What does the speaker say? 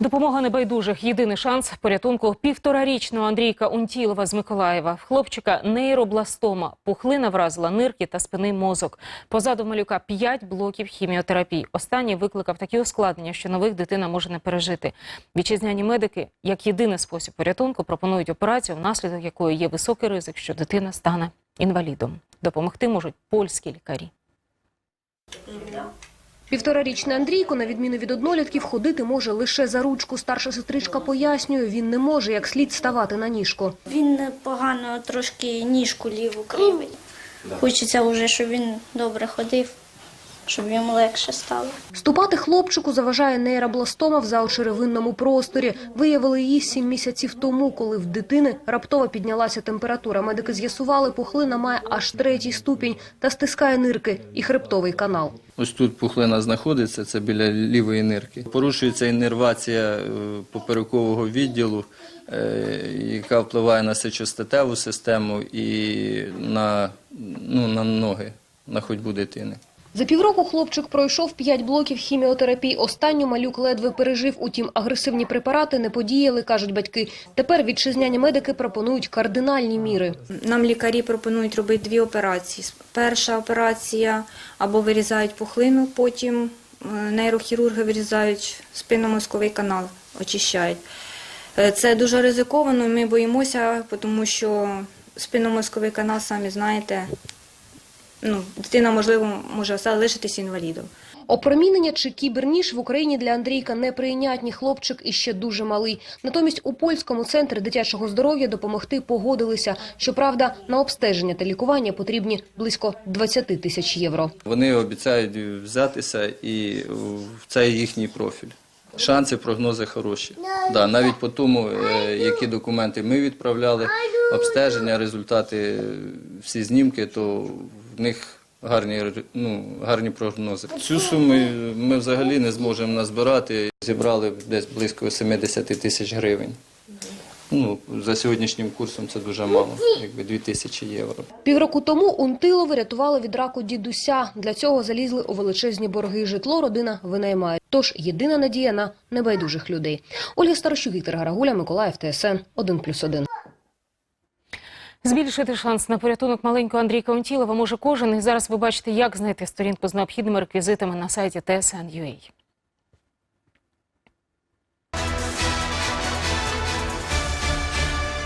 Допомога небайдужих. Єдиний шанс порятунку півторарічного Андрійка Унтілова з Миколаєва. Хлопчика нейробластома. Пухлина вразила нирки та спинний мозок. Позаду малюка п'ять блоків хіміотерапії. Останній викликав такі ускладнення, що нових дитина може не пережити. Вітчизняні медики, як єдиний спосіб порятунку, пропонують операцію, внаслідок якої є високий ризик, що дитина стане інвалідом. Допомогти можуть польські лікарі. Півторарічний Андрійко, на відміну від однолітків, ходити може лише за ручку. Старша сестричка пояснює, він не може як слід ставати на ніжку. Він погано трошки ніжку ліву кривить. Хочеться вже, щоб він добре ходив, щоб йому легше стало. Ступати хлопчику заважає нейробластома в заочеревинному просторі. Виявили її сім місяців тому, коли в дитини раптово піднялася температура. Медики з'ясували, пухлина має аж третій ступінь та стискає нирки і хребтовий канал. Ось тут пухлина знаходиться, це біля лівої нирки. Порушується іннервація е, поперекового відділу, е, яка впливає на сечостатеву систему і на, ну, на ноги, на ходьбу дитини. За півроку хлопчик пройшов п'ять блоків хіміотерапії. Останню малюк ледве пережив. Утім, агресивні препарати не подіяли, кажуть батьки. Тепер вітчизняні медики пропонують кардинальні міри. Нам лікарі пропонують робити дві операції. Перша операція або вирізають пухлину, потім е, нейрохірурги вирізають спинномозковий канал, очищають. Е, Це дуже ризиковано, ми боїмося, тому що спинномозковий канал, самі знаєте, ну, дитина, можливо, може залишитися інвалідом. Опромінення чи кіберніж в Україні для Андрійка неприйнятні. Хлопчик іще дуже малий. Натомість у польському центрі дитячого здоров'я допомогти погодилися. Щоправда, на обстеження та лікування потрібні близько 20 тисяч євро. Вони обіцяють взятися, і це їхній профіль. Шанси, прогнози хороші. Да, навіть по тому, е, які документи ми відправляли, обстеження, результати, всі знімки, то в них гарні, ну, гарні прогнози. Цю суму ми взагалі не зможемо назбирати. Зібрали десь близько 70 тисяч гривень. Ну, за сьогоднішнім курсом це дуже мало, якби 2 тисячі євро. Півроку тому Унтилови рятували від раку дідуся. Для цього залізли у величезні борги. Житло родина винаймає. Тож єдина надія на небайдужих людей. Ольга Старощук, Віктор Гарагуля, Миколаїв, ТСН 1+,1. Збільшити шанс на порятунок маленького Андрія Каунтілова може кожен. І зараз ви бачите, як знайти сторінку з необхідними реквізитами на сайті TSN.ua.